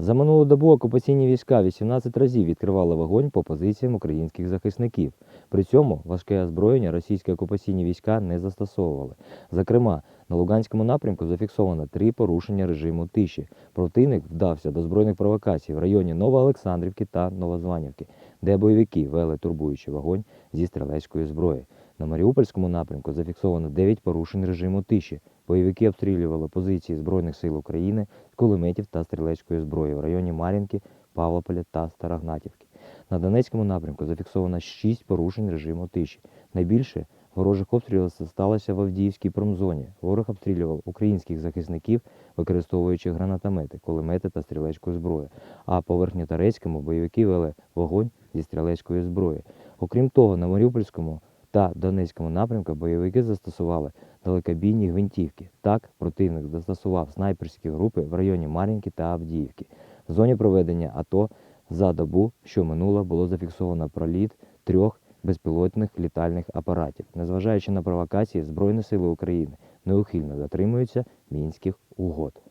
За минулу добу окупаційні війська 18 разів відкривали вогонь по позиціям українських захисників. При цьому важке озброєння російські окупаційні війська не застосовували. Зокрема, на Луганському напрямку зафіксовано три порушення режиму тиші. Противник вдався до збройних провокацій в районі Новоолександрівки та Новозванівки, де бойовики вели турбуючий вогонь зі стрілецької зброї. На Маріупольському напрямку зафіксовано 9 порушень режиму тиші. Бойовики обстрілювали позиції Збройних сил України кулеметів та стрілецької зброї в районі Мар'їнки, Павлополя та Старогнатівки. На Донецькому напрямку зафіксовано 6 порушень режиму тиші. Найбільше ворожих обстрілів сталося в Авдіївській промзоні. Ворог обстрілював українських захисників, використовуючи гранатомети, кулемети та стрілецьку зброю. А по Верхньоторецькому бойовики вели вогонь зі стрілецької зброї. Окрім того, на Маріупольському та Донецькому напрямку бойовики застосували далекобійні гвинтівки. Так, противник застосував снайперські групи в районі Мар'їнки та Авдіївки. В зоні проведення АТО за добу, що минула, було зафіксовано проліт трьох безпілотних літальних апаратів. Незважаючи на провокації, Збройні сили України неухильно дотримуються мінських угод.